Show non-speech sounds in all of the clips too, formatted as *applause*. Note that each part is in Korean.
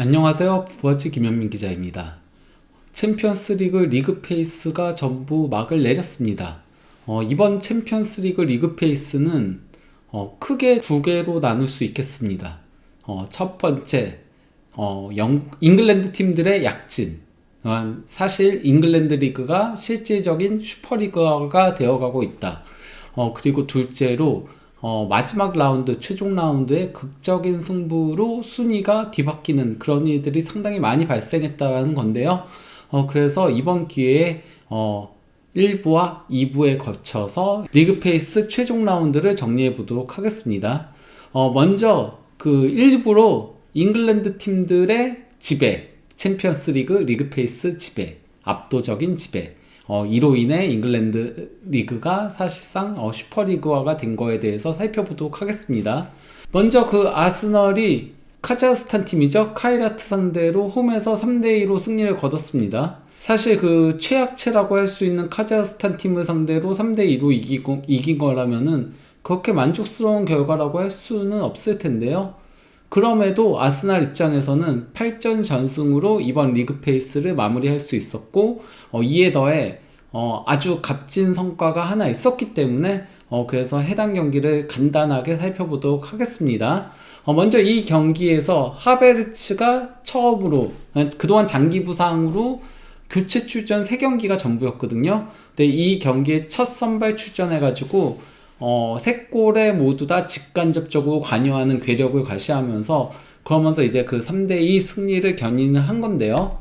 안녕하세요. 부어지 김현민 기자입니다. 챔피언스 리그 리그 페이스가 전부 막을 내렸습니다. 어, 이번 챔피언스 리그 리그 페이스는 어, 크게 두 개로 나눌 수 있겠습니다. 어, 첫 번째, 어, 영, 잉글랜드 팀들의 약진. 어, 사실 잉글랜드 리그가 실질적인 슈퍼리그가 되어가고 있다. 어, 그리고 둘째로 어, 마지막 라운드, 최종 라운드의 극적인 승부로 순위가 뒤바뀌는 그런 일들이 상당히 많이 발생했다라는 건데요. 어, 그래서 이번 기회에 어, 1부와 2부에 거쳐서 리그 페이스 최종 라운드를 정리해 보도록 하겠습니다. 어, 먼저 그 1부로 잉글랜드 팀들의 지배, 챔피언스 리그 리그 페이스 지배, 압도적인 지배. 어, 이로 인해 잉글랜드 리그가 사실상 어, 슈퍼리그화가 된 거에 대해서 살펴보도록 하겠습니다. 먼저 그 아스널이 카자흐스탄 팀이죠. 카이라트 상대로 홈에서 3대2로 승리를 거뒀습니다. 사실 그 최악체라고 할 수 있는 카자흐스탄 팀을 상대로 3대2로 이기고, 이긴 거라면은 그렇게 만족스러운 결과라고 할 수는 없을 텐데요. 그럼에도 아스날 입장에서는 8전 전승으로 이번 리그 페이스를 마무리할 수 있었고 어, 이에 더해 어, 아주 값진 성과가 하나 있었기 때문에 어, 그래서 해당 경기를 간단하게 살펴보도록 하겠습니다. 어, 먼저 이 경기에서 하베르츠가 처음으로 그동안 장기 부상으로 교체 출전 3경기가 전부였거든요. 근데 이 경기에 첫 선발 출전해가지고 어, 세 골에 모두 다 직간접적으로 관여하는 괴력을 과시하면서 그러면서 이제 그 3대2 승리를 견인을 한 건데요.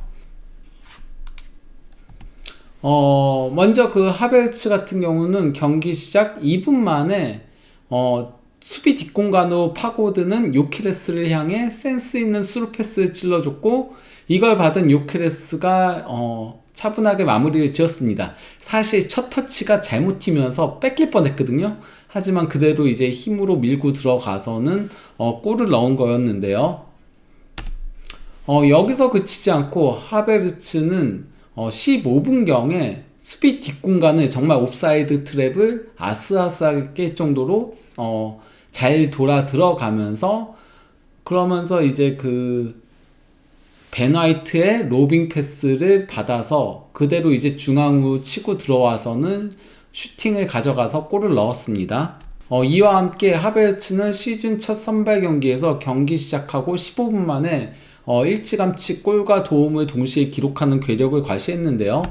어, 먼저 그 하베르츠 같은 경우는 경기 시작 2분 만에 어, 수비 뒷공간으로 파고드는 요키레스를 향해 센스 있는 수루 패스를 찔러줬고 이걸 받은 요키레스가 어, 차분하게 마무리를 지었습니다. 사실 첫 터치가 잘못 튀면서 뺏길 뻔했거든요. 하지만 그대로 이제 힘으로 밀고 들어가서는 어, 골을 넣은 거였는데요. 어, 여기서 그치지 않고 하베르츠는 어, 15분경에 수비 뒷공간을 정말 옵사이드 트랩을 아스아스하게 깰 정도로 어, 잘 돌아 들어가면서 그러면서 이제 그 벤화이트의 로빙 패스를 받아서 그대로 이제 중앙으로 치고 들어와서는 슈팅을 가져가서 골을 넣었습니다. 어, 이와 함께 하베르츠는 시즌 첫 선발 경기에서 경기 시작하고 15분 만에 어, 일찌감치 골과 도움을 동시에 기록하는 괴력을 과시했는데요.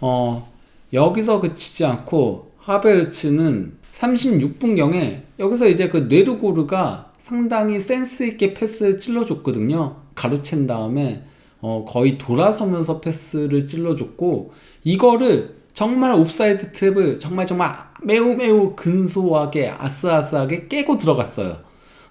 어, 여기서 그치지 않고 하베르츠는 36분경에 여기서 이제 그 뇌르고르가 상당히 센스 있게 패스를 찔러줬거든요. 가로챈 다음에 어, 거의 돌아서면서 패스를 찔러줬고 이거를 정말 옵사이드 트랩을 정말 정말 매우 매우 근소하게 아슬아슬하게 깨고 들어갔어요.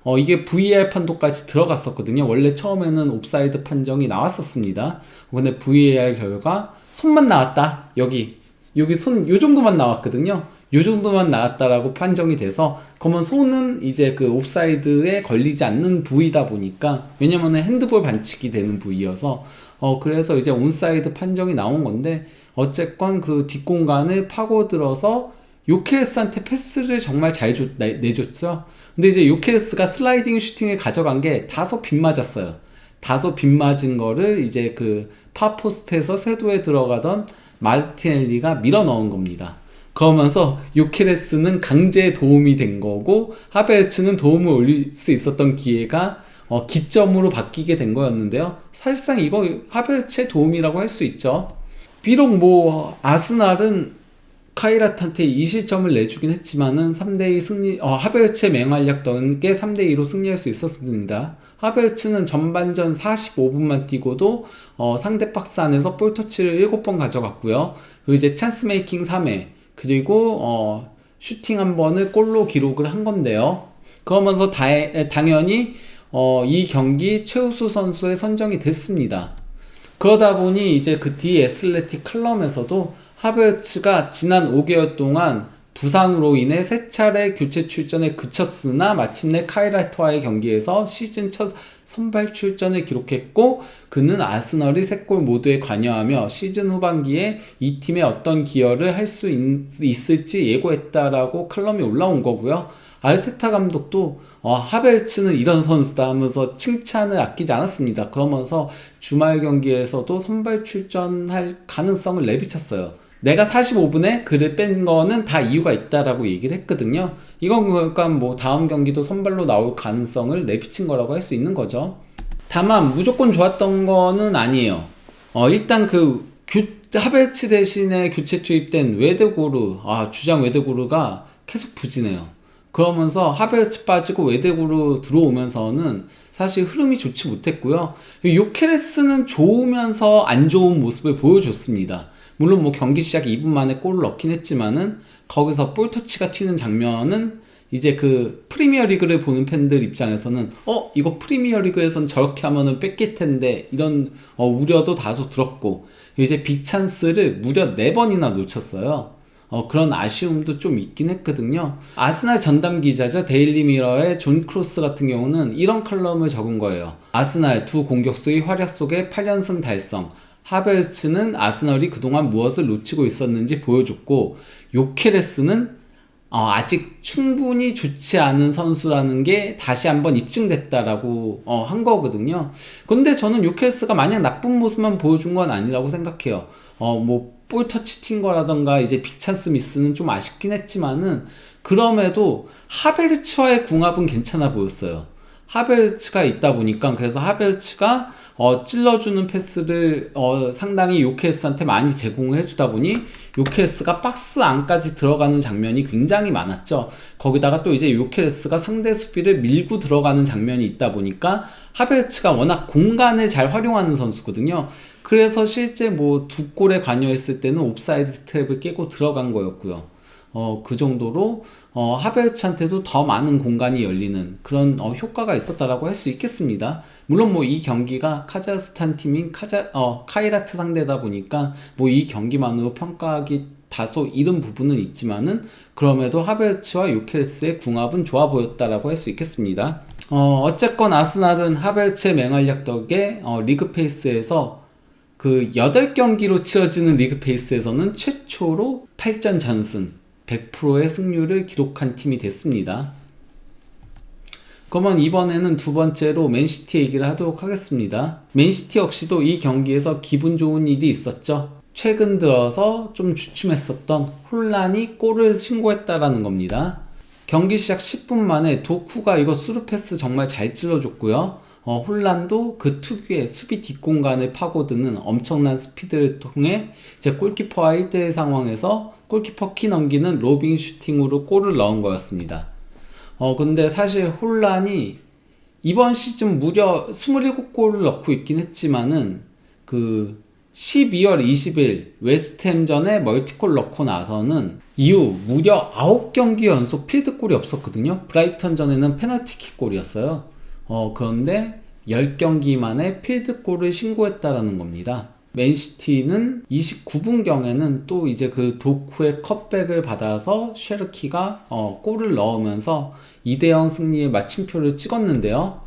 어, 이게 VAR 판도까지 들어갔었거든요. 원래 처음에는 옵사이드 판정이 나왔었습니다. 근데 VAR 결과 손만 나왔다. 여기 여기 손 요 정도만 나왔거든요. 요 정도만 나왔다라고 판정이 돼서 그러면 손은 이제 그 옵사이드에 걸리지 않는 부위다 보니까 왜냐면은 핸드볼 반칙이 되는 부위여서 어 그래서 이제 온사이드 판정이 나온 건데 어쨌건 그 뒷공간을 파고들어서 요케레스한테 패스를 정말 잘 줘, 내줬죠. 근데 이제 요케레스가 슬라이딩 슈팅을 가져간 게 다소 빗맞았어요. 다소 빗맞은 거를 이제 그 파포스트에서 쇄도에 들어가던 마르티넬리가 밀어 넣은 겁니다. 그러면서 요케레스는 강제 도움이 된 거고 하베르츠는 도움을 올릴 수 있었던 기회가 어, 기점으로 바뀌게 된 거였는데요. 사실상 이거 하베르츠의 도움이라고 할 수 있죠. 비록 뭐 아스날은 카이라트한테 이 실점을 내주긴 했지만은 3대2 승리, 어, 하베르츠의 맹활약 덕에 3대2로 승리할 수 있었습니다. 하베르츠는 전반전 45분만 뛰고도 어, 상대 박스 안에서 볼 터치를 7번 가져갔고요. 그리고 이제 찬스 메이킹 3회, 그리고 어, 슈팅 한 번을 골로 기록을 한 건데요. 그러면서 다, 당연히 어, 이 경기 최우수 선수에 선정이 됐습니다. 그러다 보니 이제 그 뒤에 애슬레틱 클럽에서도 하베츠가 지난 5개월 동안 부상으로 인해 세 차례 교체 출전에 그쳤으나 마침내 카이라트와의 경기에서 시즌 첫 선발 출전을 기록했고 그는 아스널이 세골 모두에 관여하며 시즌 후반기에 이 팀에 어떤 기여를 할 수 있을지 예고했다라고 칼럼이 올라온 거고요. 아르테타 감독도 어, 하베르츠는 이런 선수다 하면서 칭찬을 아끼지 않았습니다. 그러면서 주말 경기에서도 선발 출전할 가능성을 내비쳤어요. 내가 45분에 그를 뺀 거는 다 이유가 있다라고 얘기를 했거든요. 이건 그러니까 뭐 다음 경기도 선발로 나올 가능성을 내비친 거라고 할 수 있는 거죠. 다만 무조건 좋았던 거는 아니에요. 어, 일단 그 교, 하베르츠 대신에 교체 투입된 웨데고르, 아, 주장 웨데고르가 계속 부진해요. 그러면서 하베르츠 빠지고 웨데고르 들어오면서는 사실 흐름이 좋지 못했고요. 요케레스는 좋으면서 안 좋은 모습을 보여줬습니다. 물론 뭐 경기 시작 2분 만에 골을 넣긴 했지만은 거기서 볼 터치가 튀는 장면은 이제 그 프리미어 리그를 보는 팬들 입장에서는 어 이거 프리미어 리그에선 저렇게 하면은 뺏길 텐데 이런 어, 우려도 다소 들었고 이제 빅 찬스를 무려 4번이나 놓쳤어요. 어, 그런 아쉬움도 좀 있긴 했거든요. 아스날 전담 기자죠. 데일리 미러의 존 크로스 같은 경우는 이런 칼럼을 적은 거예요. 아스날 두 공격수의 활약 속에 8연승 달성. 하베르츠는 아스널이 그동안 무엇을 놓치고 있었는지 보여줬고 요케레스는 어, 아직 충분히 좋지 않은 선수라는 게 다시 한번 입증됐다라고 어, 한 거거든요. 근데 저는 요케레스가 마냥 나쁜 모습만 보여준 건 아니라고 생각해요. 어, 뭐, 볼 터치 튄 거라던가 이제 빅찬스 미스는 좀 아쉽긴 했지만은 그럼에도 하베르츠와의 궁합은 괜찮아 보였어요. 하베르츠가 있다 보니까 그래서 하베르츠가 어, 찔러주는 패스를 어, 상당히 요케스한테 많이 제공을 해주다 보니 요케스가 박스 안까지 들어가는 장면이 굉장히 많았죠. 거기다가 또 이제 요케스가 상대 수비를 밀고 들어가는 장면이 있다 보니까 하베르츠가 워낙 공간을 잘 활용하는 선수거든요. 그래서 실제 뭐 두 골에 관여했을 때는 옵사이드 트랩을 깨고 들어간 거였고요. 어, 그 정도로 어, 하베르츠한테도 더 많은 공간이 열리는 그런 어, 효과가 있었다라고 할 수 있겠습니다. 물론 뭐 이 경기가 카자흐스탄 팀인 카자 어, 카이라트 상대다 보니까 뭐 이 경기만으로 평가하기 다소 이른 부분은 있지만은 그럼에도 하베르츠와 요케르스의 궁합은 좋아 보였다라고 할 수 있겠습니다. 어, 어쨌건 아스날은 하베르츠의 맹활약 덕에 어, 리그 페이스에서 그 8경기로 치러지는 리그 페이스에서는 최초로 8전 전승 100%의 승률을 기록한 팀이 됐습니다. 그러면 이번에는 두 번째로 맨시티 얘기를 하도록 하겠습니다. 맨시티 역시도 이 경기에서 기분 좋은 일이 있었죠. 최근 들어서 좀 주춤했었던 혼란이 골을 신고했다라는 겁니다. 경기 시작 10분 만에 도쿠가 이거 수루 패스 정말 잘 찔러줬고요. 어, 혼란도 그 특유의 수비 뒷공간을 파고드는 엄청난 스피드를 통해 이제 골키퍼와 1대1 상황에서 골키퍼 키 넘기는 로빙 슈팅으로 골을 넣은 거였습니다. 어, 근데 사실 혼란이 이번 시즌 무려 27골을 넣고 있긴 했지만은 그 12월 20일 웨스트햄전에 멀티골 넣고 나서는 이후 무려 9경기 연속 필드골이 없었거든요. 브라이턴전에는 페널티킥 골이었어요. 어, 그런데 10경기 만에 필드골을 신고했다라는 겁니다. 맨시티는 29분경에는 또 이제 그 도쿠의 컷백을 받아서 쉐르키가 어, 골을 넣으면서 2대0 승리의 마침표를 찍었는데요.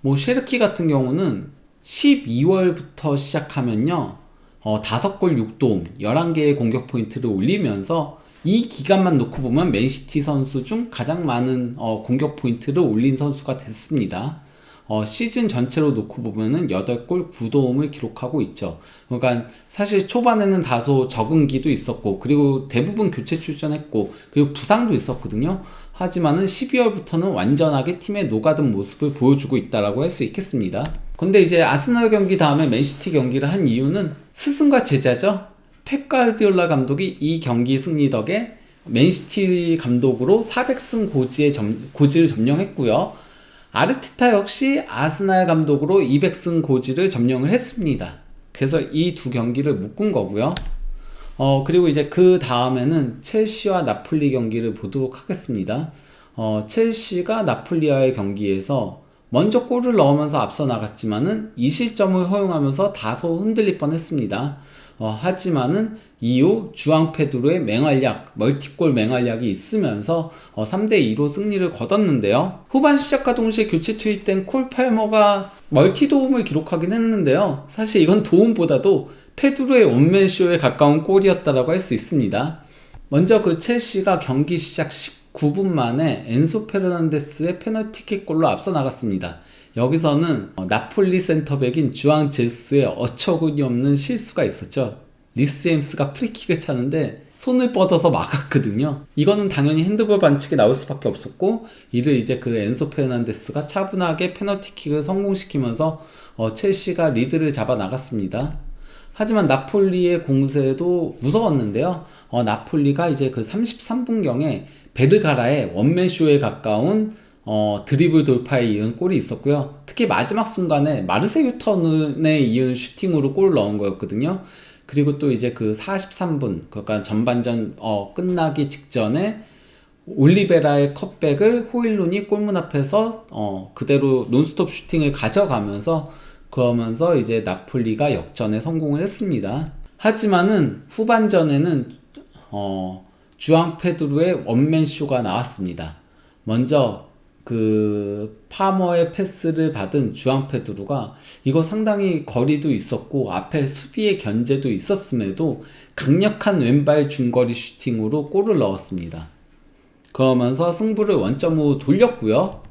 뭐 쉐르키 같은 경우는 12월부터 시작하면요. 어, 5골 6도움, 11개의 공격 포인트를 올리면서 이 기간만 놓고 보면 맨시티 선수 중 가장 많은 어, 공격 포인트를 올린 선수가 됐습니다. 어, 시즌 전체로 놓고 보면은 8골 9도움을 기록하고 있죠. 그러니까 사실 초반에는 다소 적응기도 있었고, 그리고 대부분 교체 출전했고, 그리고 부상도 있었거든요. 하지만은 12월부터는 완전하게 팀에 녹아든 모습을 보여주고 있다라고 할 수 있겠습니다. 근데 이제 아스널 경기 다음에 맨시티 경기를 한 이유는 스승과 제자죠. 펩 가르디올라 감독이 이 경기 승리 덕에 맨시티 감독으로 400승 고지의 점, 고지를 점령했고요. 아르테타 역시 아스날 감독으로 200승 고지를 점령을 했습니다. 그래서 이 두 경기를 묶은 거고요. 어, 그리고 이제 그 다음에는 첼시와 나폴리 경기를 보도록 하겠습니다. 어, 첼시가 나폴리와의 경기에서 먼저 골을 넣으면서 앞서 나갔지만은 이 실점을 허용하면서 다소 흔들릴 뻔했습니다. 어, 하지만은 이후 주앙 페드로의 맹활약, 멀티골 맹활약이 있으면서 어, 3대2로 승리를 거뒀는데요. 후반 시작과 동시에 교체 투입된 콜 팔머가 멀티 도움을 기록하긴 했는데요. 사실 이건 도움보다도 페드로의 원맨쇼에 가까운 골이었다라고 할 수 있습니다. 먼저 그 첼시가 경기 시작 10 9분 만에 엔소 페르난데스의 페널티킥 골로 앞서 나갔습니다. 여기서는 어, 나폴리 센터백인 주앙 제수의 어처구니 없는 실수가 있었죠. 리스 제임스가 프리킥을 차는데 손을 뻗어서 막았거든요. 이거는 당연히 핸드볼 반칙이 나올 수밖에 없었고 이를 이제 그 엔소 페르난데스가 차분하게 페널티킥을 성공시키면서 어, 첼시가 리드를 잡아 나갔습니다. 하지만 나폴리의 공세도 무서웠는데요. 어, 나폴리가 이제 그 33분경에 베르가라의 원맨쇼에 가까운 어, 드리블 돌파에 이은 골이 있었고요. 특히 마지막 순간에 마르세 유 턴에 이은 슈팅으로 골을 넣은 거였거든요. 그리고 또 이제 그 43분, 그러니까 전반전 어, 끝나기 직전에 올리베라의 컵백을 호일룬이 골문 앞에서 어, 그대로 논스톱 슈팅을 가져가면서 그러면서 이제 나폴리가 역전에 성공을 했습니다. 하지만은 후반전에는 어, 주앙 페드루의 원맨 쇼가 나왔습니다. 먼저 그 파머의 패스를 받은 주앙 페드루가 이거 상당히 거리도 있었고 앞에 수비의 견제도 있었음에도 강력한 왼발 중거리 슈팅으로 골을 넣었습니다. 그러면서 승부를 원점으로 돌렸고요.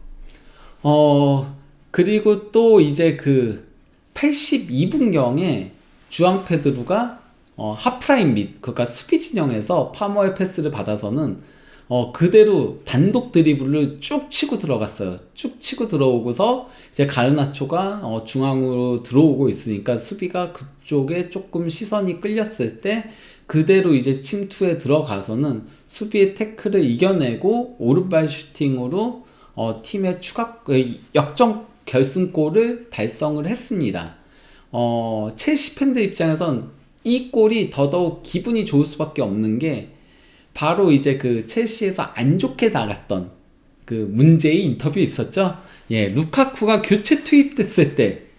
어 그리고 또 이제 그 82분경에 주앙 페드루가 어, 하프라인 밑, 그러니까 수비 진영에서 파머의 패스를 받아서는 어, 그대로 단독 드리블을 쭉 치고 들어갔어요. 쭉 치고 들어오고서 이제 가르나초가 어, 중앙으로 들어오고 있으니까 수비가 그쪽에 조금 시선이 끌렸을 때 그대로 이제 침투에 들어가서는 수비의 태클을 이겨내고 오른발 슈팅으로 어, 팀의 추가 역전 결승골을 달성을 했습니다. 어, 첼시 팬들 입장에선 이 골이 더더욱 기분이 좋을 수밖에 없는 게 바로 이제 그 첼시에서 안 좋게 나갔던 그 문제의 인터뷰 있었죠. 예, 루카쿠가 교체 투입됐을 때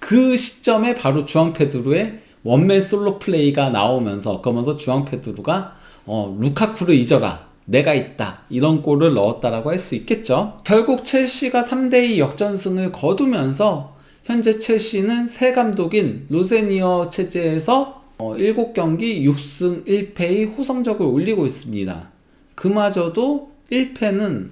그 시점에 바로 주앙 페드루의 원맨 솔로 플레이가 나오면서 그러면서 주앙 페드루가 어, 루카쿠를 잊어라. 내가 있다. 이런 골을 넣었다라고 할 수 있겠죠. 결국 첼시가 3대2 역전승을 거두면서 현재 첼시는 새 감독인 로세니어 체제에서 어, 7경기 6승 1패의 호성적을 올리고 있습니다. 그마저도 1패는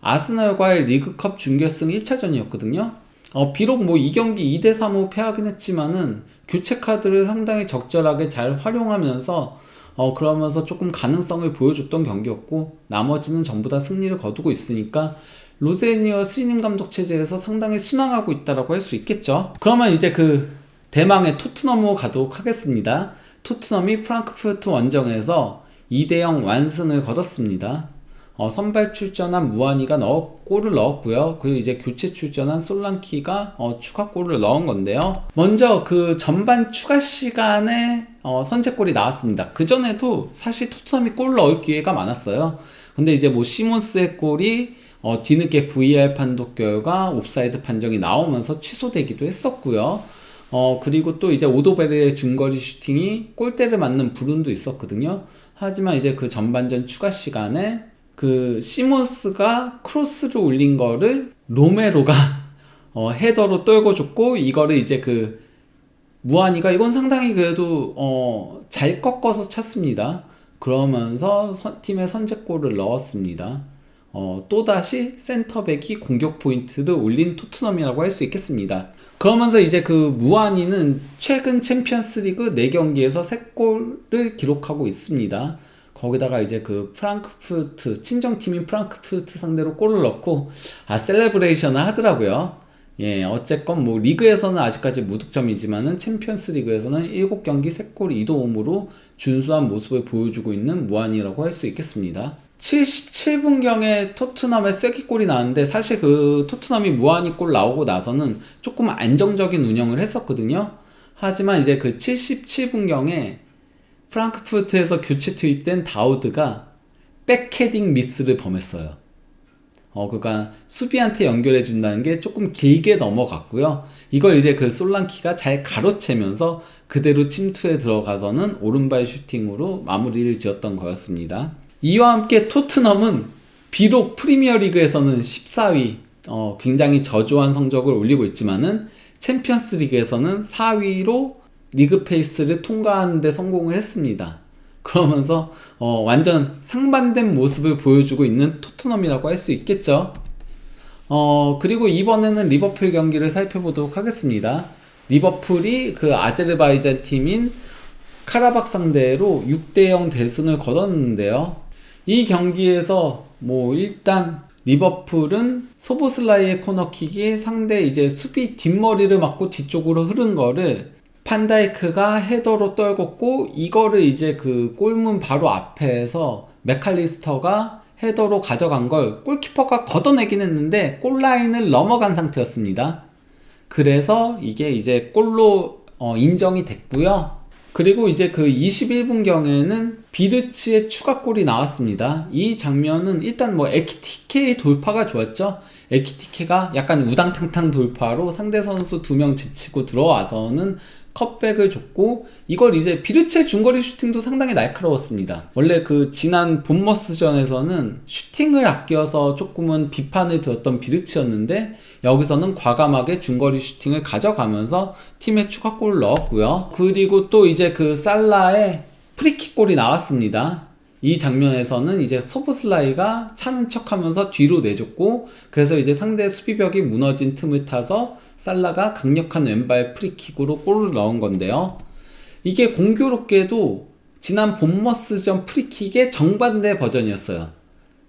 아스널과의 리그컵 준결승 1차전이었거든요. 어, 비록 뭐 2경기 2대3로 패하긴 했지만은 교체 카드를 상당히 적절하게 잘 활용하면서 어, 그러면서 조금 가능성을 보여줬던 경기였고 나머지는 전부 다 승리를 거두고 있으니까 로제니어 스님 감독 체제에서 상당히 순항하고 있다라고 할 수 있겠죠. 그러면 이제 그 대망의 토트넘으로 가도록 하겠습니다. 토트넘이 프랑크푸르트 원정에서 2대0 완승을 거뒀습니다. 어, 선발 출전한 무한이가 넣어 골을 넣었고요. 그리고 이제 교체 출전한 솔랑키가 어, 추가 골을 넣은 건데요. 먼저 그 전반 추가 시간에 어, 선제골이 나왔습니다. 그 전에도 사실 토트넘이 골 넣을 기회가 많았어요. 근데 이제 뭐 시몬스의 골이 어, 뒤늦게 VR 판독 결과 옵사이드 판정이 나오면서 취소되기도 했었고요. 어, 그리고 또 이제 오도베르의 중거리 슈팅이 골대를 맞는 불운도 있었거든요. 하지만 이제 그 전반전 추가 시간에 그 시몬스가 크로스를 올린 거를 로메로가 *laughs* 어, 헤더로 떨고 줬고 이거를 이제 그 무한이가 이건 상당히 그래도 어, 잘 꺾어서 찼습니다. 그러면서 선, 팀의 선제골을 넣었습니다. 어, 또다시 센터백이 공격 포인트를 올린 토트넘이라고 할 수 있겠습니다. 그러면서 이제 그 무한이는 최근 챔피언스 리그 4경기에서 3골을 기록하고 있습니다. 거기다가 이제 그 프랑크푸르트 친정팀인 프랑크푸르트 상대로 골을 넣고 아 셀레브레이션을 하더라고요. 예, 어쨌건 뭐 리그에서는 아직까지 무득점이지만은 챔피언스 리그에서는 7경기 3골 2도움으로 준수한 모습을 보여주고 있는 무한이라고 할 수 있겠습니다. 77분경에 토트넘의 쐐기골이 나왔는데 사실 그 토트넘이 무한히 골 나오고 나서는 조금 안정적인 운영을 했었거든요. 하지만 이제 그 77분경에 프랑크푸르트에서 교체 투입된 다우드가 백헤딩 미스를 범했어요. 어, 그니까 수비한테 연결해 준다는 게 조금 길게 넘어갔고요. 이걸 이제 그 솔랑키가 잘 가로채면서 그대로 침투에 들어가서는 오른발 슈팅으로 마무리를 지었던 거였습니다. 이와 함께 토트넘은 비록 프리미어 리그에서는 14위, 어, 굉장히 저조한 성적을 올리고 있지만은 챔피언스 리그에서는 4위로 리그 페이스를 통과하는 데 성공을 했습니다. 그러면서 어, 완전 상반된 모습을 보여주고 있는 토트넘이라고 할 수 있겠죠. 어, 그리고 이번에는 리버풀 경기를 살펴보도록 하겠습니다. 리버풀이 그 아제르바이잔 팀인 카라박 상대로 6대0 대승을 거뒀는데요. 이 경기에서 뭐 일단 리버풀은 소보슬라이의 코너킥이 상대 이제 수비 뒷머리를 맞고 뒤쪽으로 흐른 거를 판다이크가 헤더로 떨궜고 이거를 이제 그 골문 바로 앞에서 맥칼리스터가 헤더로 가져간 걸 골키퍼가 걷어내긴 했는데 골라인을 넘어간 상태였습니다. 그래서 이게 이제 골로 어, 인정이 됐고요. 그리고 이제 그 21분경에는 비르츠의 추가골이 나왔습니다. 이 장면은 일단 뭐 에키티케의 돌파가 좋았죠. 에키티케가 약간 우당탕탕 돌파로 상대 선수 두 명 지치고 들어와서는 컵백을 줬고 이걸 이제 비르츠의 중거리 슈팅도 상당히 날카로웠습니다. 원래 그 지난 본머스전에서는 슈팅을 아껴서 조금은 비판을 들었던 비르츠였는데 여기서는 과감하게 중거리 슈팅을 가져가면서 팀에 추가골을 넣었고요. 그리고 또 이제 그 살라의 프리킥골이 나왔습니다. 이 장면에서는 이제 소보슬라이가 차는 척 하면서 뒤로 내줬고 그래서 이제 상대 수비벽이 무너진 틈을 타서 살라가 강력한 왼발 프리킥으로 골을 넣은 건데요. 이게 공교롭게도 지난 본머스전 프리킥의 정반대 버전이었어요.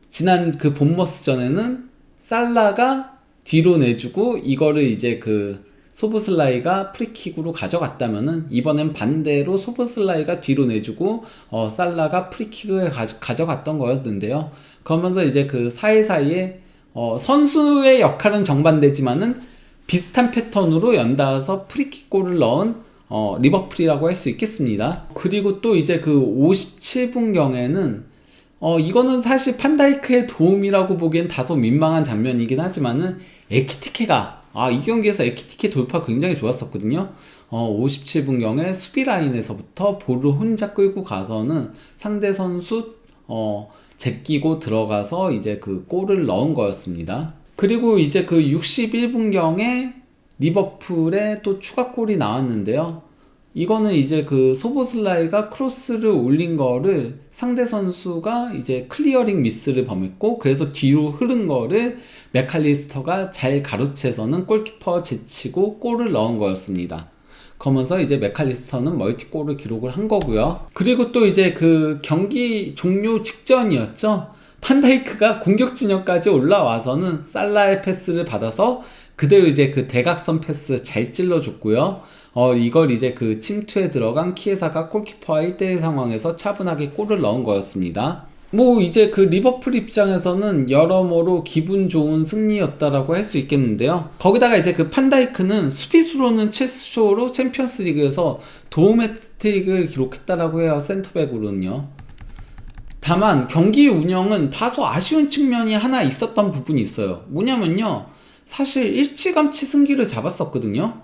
지난 그 본머스전에는 살라가 뒤로 내주고 이거를 이제 그 소브슬라이가 프리킥으로 가져갔다면은 이번엔 반대로 소브슬라이가 뒤로 내주고 어, 살라가 프리킥을 가져, 갔던 거였는데요. 그러면서 이제 그 사이사이에 어, 선수의 역할은 정반대지만은 비슷한 패턴으로 연달아서 프리킥 골을 넣은 어, 리버풀이라고 할 수 있겠습니다. 그리고 또 이제 그 57분경에는 어, 이거는 사실 판다이크의 도움이라고 보기엔 다소 민망한 장면이긴 하지만은 에키티케가 아, 이 경기에서 에키티케 돌파 굉장히 좋았었거든요. 어, 57분경에 수비 라인에서부터 볼을 혼자 끌고 가서는 상대 선수 어, 제끼고 들어가서 이제 그 골을 넣은 거였습니다. 그리고 이제 그 61분경에 리버풀에 또 추가골이 나왔는데요. 이거는 이제 그 소보슬라이가 크로스를 올린 거를 상대 선수가 이제 클리어링 미스를 범했고 그래서 뒤로 흐른 거를 맥칼리스터가 잘 가로채서는 골키퍼 제치고 골을 넣은 거였습니다. 그러면서 이제 맥칼리스터는 멀티골을 기록을 한 거고요. 그리고 또 이제 그 경기 종료 직전이었죠. 판다이크가 공격 진영까지 올라와서는 살라의 패스를 받아서 그대로 이제 그 대각선 패스 잘 찔러줬고요. 어, 이걸 이제 그 침투에 들어간 키에사가 골키퍼와 1대1 상황에서 차분하게 골을 넣은 거였습니다. 뭐 이제 그 리버풀 입장에서는 여러모로 기분 좋은 승리였다라고 할 수 있겠는데요. 거기다가 이제 그 판다이크는 수비수로는 최초로 챔피언스 리그에서 도움 헤트트릭을 기록했다라고 해요. 센터백으로는요. 다만 경기 운영은 다소 아쉬운 측면이 하나 있었던 부분이 있어요. 뭐냐면요. 사실 일찌감치 승기를 잡았었거든요.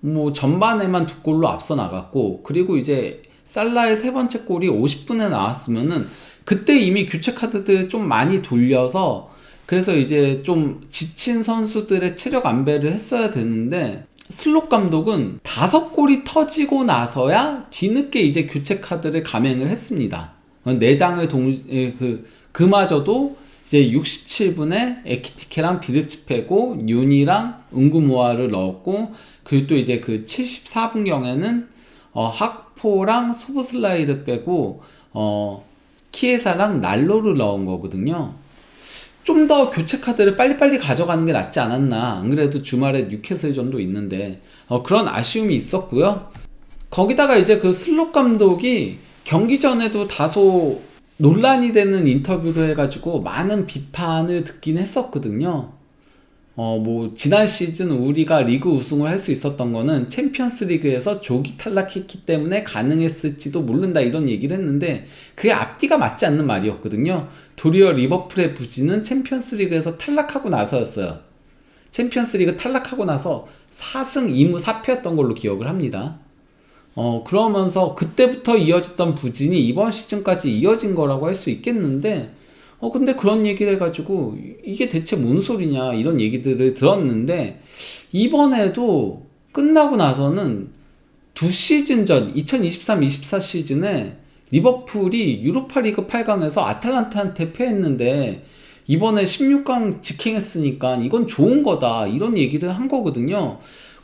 뭐 전반에만 두 골로 앞서 나갔고 그리고 이제 살라의 세 번째 골이 50분에 나왔으면은 그때 이미 교체 카드들 좀 많이 돌려서 그래서 이제 좀 지친 선수들의 체력 안배를 했어야 되는데 슬롯 감독은 다섯 골이 터지고 나서야 뒤늦게 이제 교체 카드를 감행을 했습니다. 네 장을 동, 예, 그, 그마저도 이제 67분에 에키티케랑 비르츠 빼고 뉴니랑 은구모아를 넣었고 그리고 또 이제 그 74분경에는 어, 학포랑 소보슬라이를 빼고 어, 키에사랑 난로를 넣은 거거든요. 좀 더 교체 카드를 빨리빨리 가져가는 게 낫지 않았나. 안 그래도 주말에 뉴캐슬전도 있는데 어, 그런 아쉬움이 있었고요. 거기다가 이제 그 슬롯 감독이 경기 전에도 다소 논란이 되는 인터뷰를 해가지고 많은 비판을 듣긴 했었거든요. 어, 뭐, 지난 시즌 우리가 리그 우승을 할 수 있었던 거는 챔피언스 리그에서 조기 탈락했기 때문에 가능했을지도 모른다 이런 얘기를 했는데 그게 앞뒤가 맞지 않는 말이었거든요. 도리어 리버풀의 부진은 챔피언스 리그에서 탈락하고 나서였어요. 챔피언스 리그 탈락하고 나서 4승 2무 4패였던 걸로 기억을 합니다. 어, 그러면서 그때부터 이어졌던 부진이 이번 시즌까지 이어진 거라고 할 수 있겠는데, 어, 근데 그런 얘기를 해가지고, 이게 대체 뭔 소리냐, 이런 얘기들을 들었는데, 이번에도 끝나고 나서는 두 시즌 전, 2023-24 시즌에 리버풀이 유로파 리그 8강에서 아탈란타한테 패했는데 이번에 16강 직행했으니까 이건 좋은 거다 이런 얘기를 한 거거든요.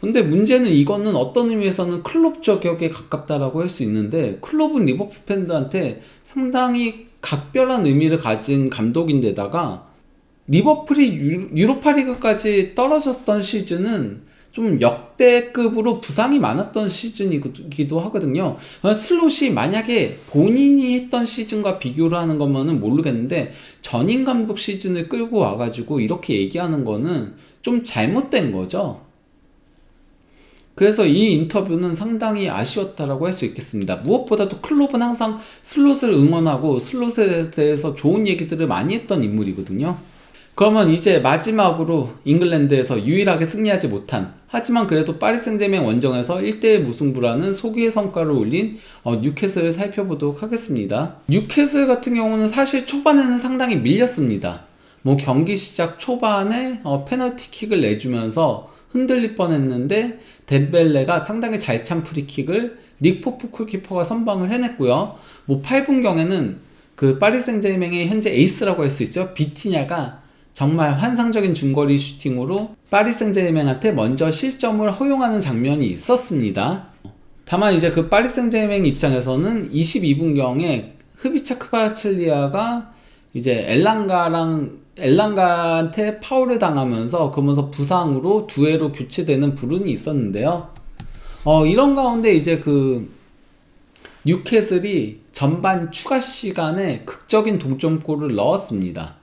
근데 문제는 이거는 어떤 의미에서는 클럽 저격에 가깝다라고 할 수 있는데 클럽은 리버풀 팬들한테 상당히 각별한 의미를 가진 감독인데다가 리버풀이 유- 유로파리그까지 떨어졌던 시즌은 좀 역대급으로 부상이 많았던 시즌이기도 하거든요. 어, 슬롯이 만약에 본인이 했던 시즌과 비교를 하는 거면은 모르겠는데 전임 감독 시즌을 끌고 와가지고 이렇게 얘기하는 거는 좀 잘못된 거죠. 그래서 이 인터뷰는 상당히 아쉬웠다라고 할 수 있겠습니다. 무엇보다도 클롭은 항상 슬롯을 응원하고 슬롯에 대해서 좋은 얘기들을 많이 했던 인물이거든요. 그러면 이제 마지막으로 잉글랜드에서 유일하게 승리하지 못한 하지만 그래도 파리 생제맹 원정에서 1대1 무승부라는 소기의 성과를 올린 어, 뉴캐슬을 살펴보도록 하겠습니다. 뉴캐슬 같은 경우는 사실 초반에는 상당히 밀렸습니다. 뭐 경기 시작 초반에 어, 페널티킥을 내주면서 흔들릴 뻔했는데 덴벨레가 상당히 잘 찬 프리킥을 닉 포프 콜키퍼가 선방을 해냈고요. 뭐 8분경에는 그 파리 생제맹의 현재 에이스라고 할 수 있죠. 비티냐가 정말 환상적인 중거리 슈팅으로 파리 생제맹한테 먼저 실점을 허용하는 장면이 있었습니다. 다만 이제 그 파리 생제맹 입장에서는 22분경에 흐비차 크바첼리아가 이제 엘랑가랑 엘랑가한테 파울을 당하면서 그러면서 부상으로 두 회로 교체되는 불운이 있었는데요. 어 이런 가운데 이제 그 뉴캐슬이 전반 추가 시간에 극적인 동점골을 넣었습니다.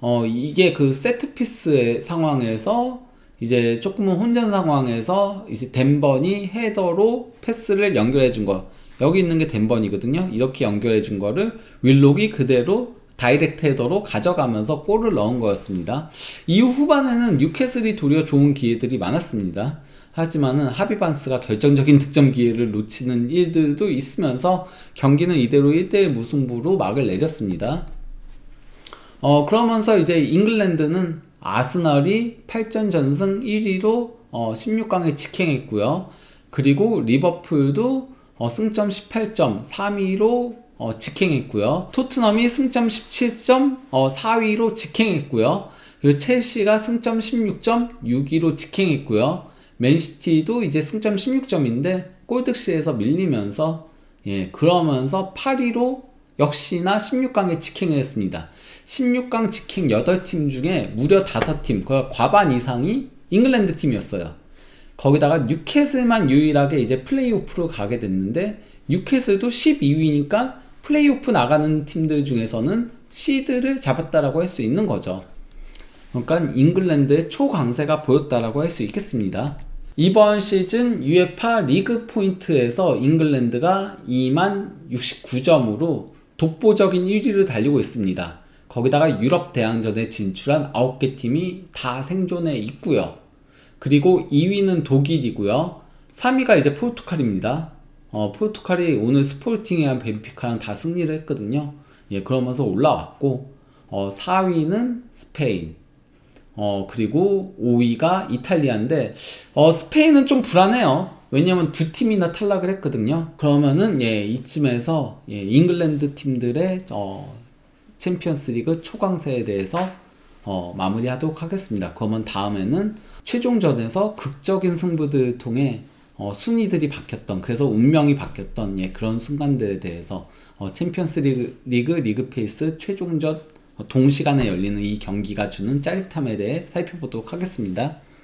어 이게 그 세트피스의 상황에서 이제 조금은 혼전 상황에서 이제 덴번이 헤더로 패스를 연결해 준 거. 여기 있는 게 덴번이거든요. 이렇게 연결해 준 거를 윌록이 그대로 다이렉트 헤더로 가져가면서 골을 넣은 거였습니다. 이후 후반에는 뉴캐슬이 도리어 좋은 기회들이 많았습니다. 하지만은 하비반스가 결정적인 득점 기회를 놓치는 일들도 있으면서 경기는 이대로 1대1 무승부로 막을 내렸습니다. 어, 그러면서 이제 잉글랜드는 아스널이 8전 전승 1위로 어, 16강에 직행했고요. 그리고 리버풀도 어, 승점 18점 3위로 어, 직행했고요. 토트넘이 승점 17점 어, 4위로 직행했고요. 그리고 첼시가 승점 16점 6위로 직행했고요. 맨시티도 이제 승점 16점인데 골득시에서 밀리면서 예, 그러면서 8위로 역시나 16강에 직행을 했습니다. 16강 직행 8팀 중에 무려 5팀, 그 과반 이상이 잉글랜드 팀이었어요. 거기다가 뉴캐슬만 유일하게 이제 플레이오프로 가게 됐는데 뉴캐슬도 12위니까 플레이오프 나가는 팀들 중에서는 시드를 잡았다라고 할 수 있는 거죠. 그러니까 잉글랜드의 초강세가 보였다라고 할 수 있겠습니다. 이번 시즌 UEFA 리그 포인트에서 잉글랜드가 2만 69점으로 독보적인 1위를 달리고 있습니다. 거기다가 유럽 대항전에 진출한 9개 팀이 다 생존해 있고요. 그리고 2위는 독일이고요. 3위가 이제 포르투갈입니다. 어, 포르투갈이 오늘 스포팅이랑 벤피카랑 다 승리를 했거든요. 예, 그러면서 올라왔고, 어, 4위는 스페인, 어, 그리고 5위가 이탈리아인데, 어, 스페인은 좀 불안해요. 왜냐면 두 팀이나 탈락을 했거든요. 그러면은, 예, 이쯤에서, 예, 잉글랜드 팀들의, 어, 챔피언스 리그 초강세에 대해서, 어, 마무리하도록 하겠습니다. 그러면 다음에는 최종전에서 극적인 승부들을 통해 어, 순위들이 바뀌었던 그래서 운명이 바뀌었던 예, 그런 순간들에 대해서 어, 챔피언스 리그, 리그 리그 페이스 최종전 어, 동시간에 열리는 이 경기가 주는 짜릿함에 대해 살펴보도록 하겠습니다.